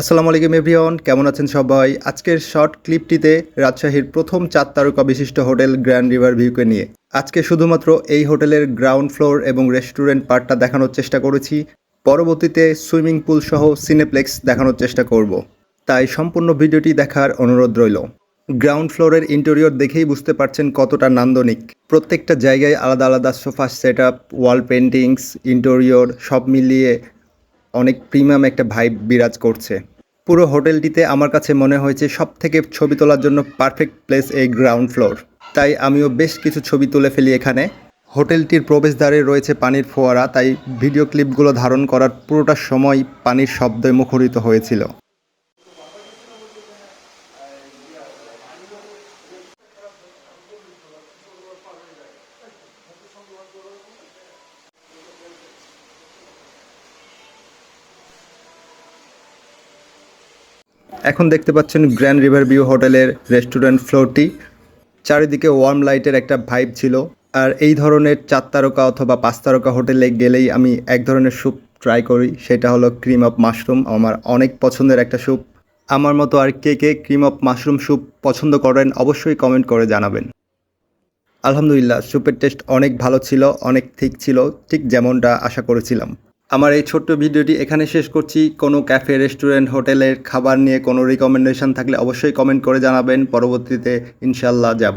আসসালামু আলাইকুম এভরিওয়ান, কেমন আছেন সবাই? আজকের শর্ট ক্লিপটিতে রাজশাহীর প্রথম চার তারকা বিশিষ্ট হোটেল গ্র্যান্ড রিভার ভিউকে নিয়ে। আজকে শুধুমাত্র এই হোটেলের গ্রাউন্ড ফ্লোর এবং রেস্টুরেন্ট পার্টটা দেখানোর চেষ্টা করেছি। পরবর্তীতে সুইমিং পুল সহ সিনেপ্লেক্স দেখানোর চেষ্টা করব। তাই সম্পূর্ণ ভিডিওটি দেখার অনুরোধ রইল। গ্রাউন্ড ফ্লোরের ইন্টেরিয়র দেখেই বুঝতে পারছেন কতটা নান্দনিক। প্রত্যেকটা জায়গায় আলাদা আলাদা sofa set up wall paintings interior সব মিলিয়ে অনেক প্রিমিয়াম একটা ভাইব বিরাজ করছে। পুরো হোটেলটিতে আমার কাছে মনে হয়েছে সব থেকে ছবি তোলার জন্য পারফেক্ট প্লেস এই গ্রাউন্ড ফ্লোর তাই আমিও বেশ কিছু ছবি তুলে ফেলি এখানে। হোটেলটির প্রবেশদ্বারে রয়েছে পানির ফোয়ারা, তাই ভিডিও ক্লিপগুলো ধারণ করার পুরোটা সময় পানির শব্দে মুখরিত হয়েছিল। এখন দেখতে পাচ্ছেন গ্র্যান্ড রিভার ভিউ হোটেলের রেস্টুরেন্ট ফ্লোরটি। চারিদিকে ওয়ার্ম লাইটের একটা ভাইব ছিল। আর এই ধরনের চার তারকা অথবা পাঁচ তারকা হোটেলে গেলেই আমি এক ধরনের স্যুপ ট্রাই করি। সেটা হলো ক্রিম অফ মাশরুম। আমার অনেক পছন্দের একটা স্যুপ। আমার মতো আর কে কে ক্রিম অফ মাশরুম স্যুপ পছন্দ করেন অবশ্যই কমেন্ট করে জানাবেন। আলহামদুলিল্লাহ, স্যুপের টেস্ট অনেক ভালো ছিল, অনেক ঠিক ছিল, ঠিক যেমনটা আশা করেছিলাম। আমার এই ছোট্ট ভিডিওটি এখানে শেষ করছি। কোনো ক্যাফে, রেস্টুরেন্ট হোটেলের খাবার নিয়ে কোনো রিকমেন্ডেশন থাকলে অবশ্যই কমেন্ট করে জানাবেন। পরবর্তীতে ইনশাল্লাহ যাব।